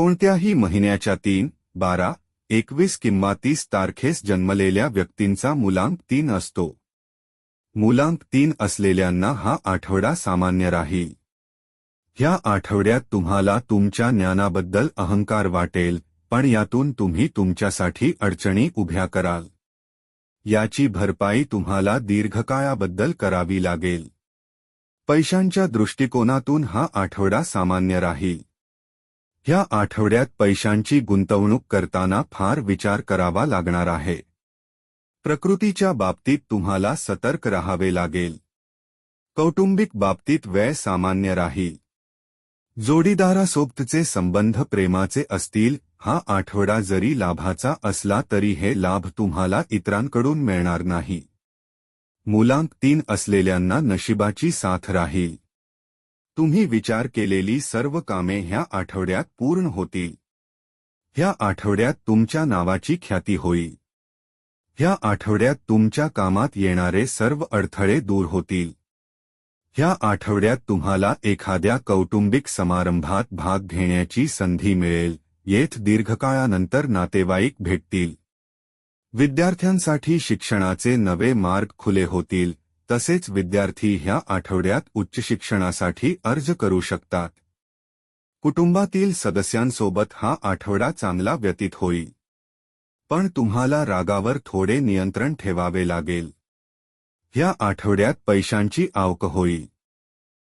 कोणत्याही महिन्याच्या तीन बारा एकवीस किंवा तीस तारखेस जन्मलेल्या व्यक्तींचा मुलांक तीन असतो. मुलांक तीन असलेल्यांना हा आठवडा सामान्य राहील. ह्या आठवड्यात तुम्हाला तुमच्या ज्ञानाबद्दल अहंकार वाटेल पण यातून तुम्ही तुमच्यासाठी अडचणी उभ्या कराल. याची भरपाई तुम्हाला दीर्घकाळाबद्दल करावी लागेल. पैशांच्या दृष्टिकोनातून हा आठवडा सामान्य राहील. ह्या आठवड्यात पैशांची गुंतवणूक करताना फार विचार करावा लागणार आहे. प्रकृतीच्या बाबतीत तुम्हाला सतर्क राहावे लागेल. कौटुंबिक बाबतीत व्यय सामान्य राहील. जोडीदारासोबतचे संबंध प्रेमाचे असतील हा आठवडा जरी लाभाचा असला तरी हे लाभ तुम्हाला इतरांकडून मिळणार नाही. मुलांक तीन असलेल्यांना नशिबाची साथ राहील. तुम्ही विचार केलेली सर्व कामे ह्या आठवड्यात पूर्ण होतील. ह्या आठवड्यात तुमच्या नावाची ख्याती होईल. ह्या आठवड्यात तुमच्या कामात येणारे सर्व अडथळे दूर होतील. ह्या आठवड्यात तुम्हाला एखाद्या कौटुंबिक समारंभात भाग घेण्याची संधी मिळेल येथ दीर्घकाळानंतर नातेवाईक भेटतील. विद्यार्थ्यांसाठी शिक्षणाचे नवे मार्ग खुले होतील तसेच विद्यार्थी ह्या आठवड्यात उच्च शिक्षणासाठी अर्ज करू शकतात. कुटुंबातील सदस्यांसोबत हा आठवडा चांगला व्यतीत होईल. पण तुम्हाला रागावर थोडे नियंत्रण ठेवावे लागेल. ह्या आठवड्यात पैशांची आवक होईल.